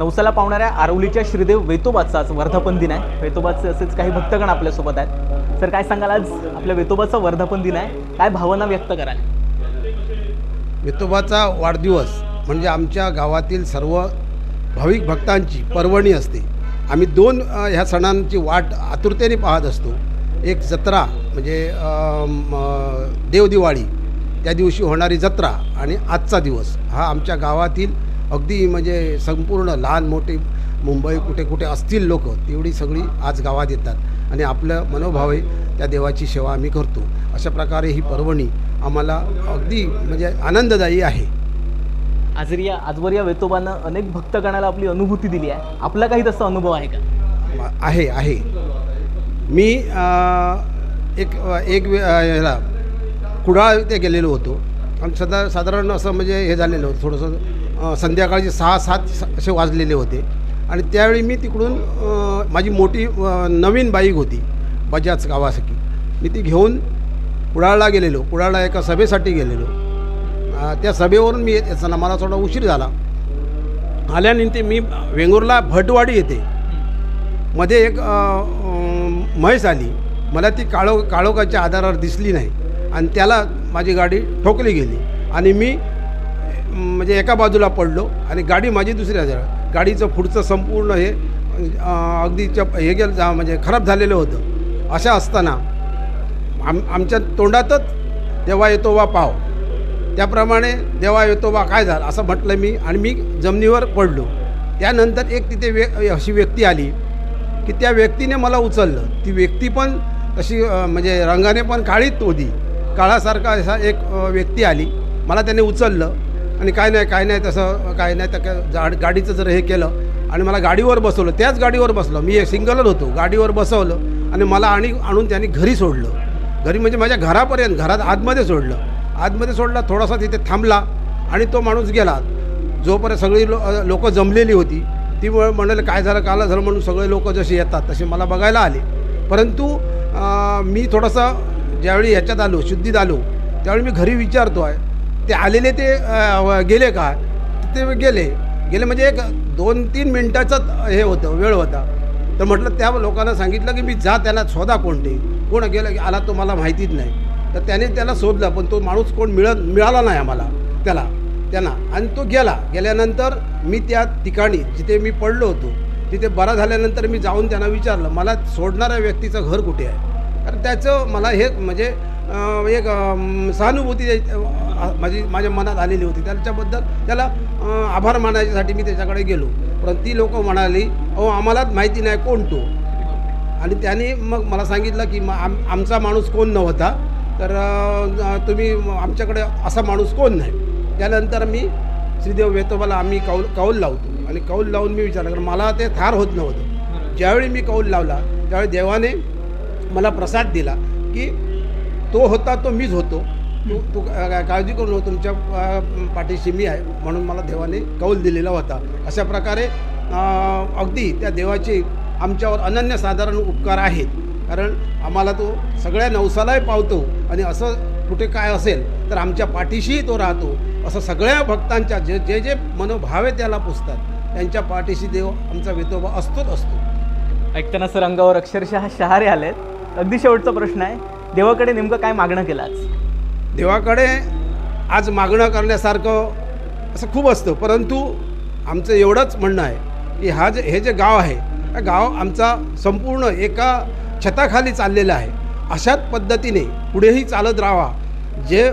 नवसाला पावणाऱ्या आरवलीच्या श्रीदेव वेतोबाचा आज वर्धापन दिन आहे. वेतोबाचे असेच काही भक्तगण आपल्यासोबत आहेत. सर काय सांगाल आज? आपल्या वेतोबाचा वर्धापन दिन आहे. काय भावना व्यक्त कराल? वेतोबाचा वाढदिवस म्हणजे आमच्या गावातील सर्व भाविक भक्तांची पर्वणी असते. आम्ही दोन ह्या सणांची वाट आतुरतेने पाहत असतो. एक जत्रा म्हणजे देवदिवाळी त्या दिवशी होणारी जत्रा आणि आजचा दिवस हा आमच्या गावातील अगदी म्हणजे संपूर्ण लहान मोठे मुंबई कुठे कुठे असतील लोक तेवढी सगळी आज गावात येतात. आणि आपलं मनोभावे त्या देवाची सेवा आम्ही करतो. अशा प्रकारे ही पर्वणी आम्हाला अगदी म्हणजे आनंददायी आहे. आजर या आजवर या वेतोबानं अनेक भक्तगणाला आपली अनुभूती दिली आहे. आपला काही तसा अनुभव आहे का? आहे आहे. मी एक एक ह्याला कुडाळ ते गेलेलो होतो. आणि सदा साधारण असं म्हणजे हे झालेलं होतं. थोडंसं संध्याकाळचे सहा सात स- असे वाजलेले होते. आणि त्यावेळी मी तिकडून माझी मोठी नवीन बाईक होती बजाज गावासाठी मी ती घेऊन कुडाळला गेलेलो. कुडाळला एका सभेसाठी गेलेलो. त्या सभेवरून मी येत असताना मला थोडा उशीर झाला. आल्यानंतर मी वेंगुर्ला भटवाडी येते मध्ये एक म्हैस आली. मला ती काळो काळोखाच्या आधारावर दिसली नाही. आणि त्याला माझी गाडी ठोकली गेली. आणि मी म्हणजे एका बाजूला पडलो आणि गाडी माझी दुसऱ्या झालं गाडीचं पुढचं संपूर्ण हे अगदी चप हे गेलं जा- म्हणजे खराब झालेलं होतं. अशा असताना आम आमच्या तोंडातच देवा येतो वा पाव. त्याप्रमाणे देवा येतो बा काय झालं असं म्हटलं मी आणि मी जमिनीवर पडलो. त्यानंतर एक तिथे वे अशी व्यक्ती आली की त्या व्यक्तीने मला उचललं. ती व्यक्ती पण तशी म्हणजे रंगाने पण काळीच होती. काळासारखा असा एक व्यक्ती आली. मला त्याने उचललं. आणि काय नाही काय नाही तसं काय नाही तर झाड गाडीचं जर हे केलं आणि मला गाडीवर बसवलं त्याच गाडीवर बसलं मी सिंगलच होतो गाडीवर बसवलं आणि मला आणि आणून त्यांनी घरी सोडलं. घरी म्हणजे माझ्या घरापर्यंत घरात आतमध्ये सोडलं. आतमध्ये सोडला थोडासा तिथे थांबला आणि तो माणूस गेला. जोपर्यंत सगळी लो लोकं जमलेली होती ती म्हणाले काय झालं काला झालं? म्हणून सगळे लोक जसे येतात तसे मला बघायला आले. परंतु मी थोडंसं ज्यावेळी ह्याच्यात आलो शुद्धीत आलो त्यावेळी मी घरी विचारतो आहे ते आलेले ते गेले का? ते गेले. गेले म्हणजे एक दोन तीन मिनटाचंच हे होतं वेळ होता. तर म्हटलं त्या लोकांना सांगितलं की मी जा त्याला शोधा कोणते. कोण गेलं आला तो मला माहितीच नाही. तर त्याने त्याला शोधलं पण तो माणूस कोण मिळत मिळाला नाही आम्हाला त्याला त्यांना. आणि तो गेला. गेल्यानंतर मी त्या ठिकाणी जिथे मी पडलो होतो तिथे बरा झाल्यानंतर मी जाऊन त्यांना विचारलं मला सोडणाऱ्या व्यक्तीचं घर कुठे आहे? कारण त्याचं मला हे म्हणजे एक सहानुभूती माझी माझ्या मनात आलेली होती. त्याच्याबद्दल त्याला आभार मानायच्यासाठी मी त्याच्याकडे गेलो. पण ती लोकं म्हणाली अहो आम्हालाच माहिती नाही कोण तो. आणि त्याने मग मला सांगितलं की मग आम आमचा माणूस कोण नव्हता? तर तुम्ही आमच्याकडे असा माणूस कोण नाही? त्यानंतर मी श्रीदेव वेतोबाला आम्ही कौल कौल लावतो. आणि कौल लावून मी विचारलं कारण मला ते थार होत नव्हतं. ज्यावेळी मी कौल लावला त्यावेळी देवाने मला प्रसाद दिला की तो होता तो मीच होतो. तू तू काळजी करू नको तुमच्या पाठीशी मी आहे. म्हणून मला देवाने कौल दिलेला होता. अशा प्रकारे अगदी त्या देवाचे आमच्यावर अनन्यसाधारण उपकार आहेत. कारण आम्हाला तो सगळ्या नवसालाही पावतो आणि असं कुठे काय असेल तर आमच्या पाठीशीही तो राहतो. असं सगळ्या भक्तांच्या जे जे जे मनोभावे त्याला पुसतात त्यांच्या पाठीशी देव आमचा वितोबा असतोच असतो. ऐकताना सर अंगावर अक्षरशः शहारे आलेत. अगदी शेवटचा प्रश्न आहे देवाकडे नेमकं काय मागणं केलं आज? देवाकडे आज मागणं करण्यासारखं असं खूप असतं. परंतु आमचं एवढंच म्हणणं आहे की हा जे हे जे गाव आहे हा गाव आमचा संपूर्ण एका छताखाली चाललेला आहे. अशाच पद्धतीने पुढेही चालत राहावा. जे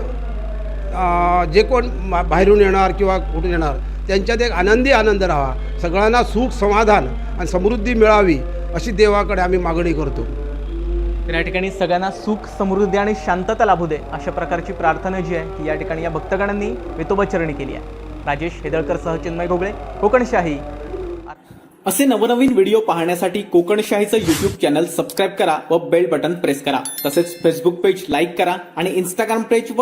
आ, जे कोण मा- बाहेरून येणार किंवा कुठून येणार त्यांच्यात एक आनंदी आनंद राहावा. सगळ्यांना सुख समाधान आणि समृद्धी मिळावी अशी देवाकडे आम्ही मागणी करतो. तर या ठिकाणी सगळ्यांना सुख समृद्धी आणि शांतता लाभू दे अशा प्रकारची प्रार्थना जी आहे ती या ठिकाणी या भक्तगणांनी वेतोबाचरणी केली आहे. राजेश हेदळकर सह चिन्मय घोगळे कोकणशाही. असे नवनवीन व्हिडिओ पाहण्यासाठी कोकणशाहीचं युट्यूब चॅनल सबस्क्राईब करा व बेल बटन प्रेस करा. तसेच फेसबुक पेज लाईक करा आणि इंस्टाग्राम पेज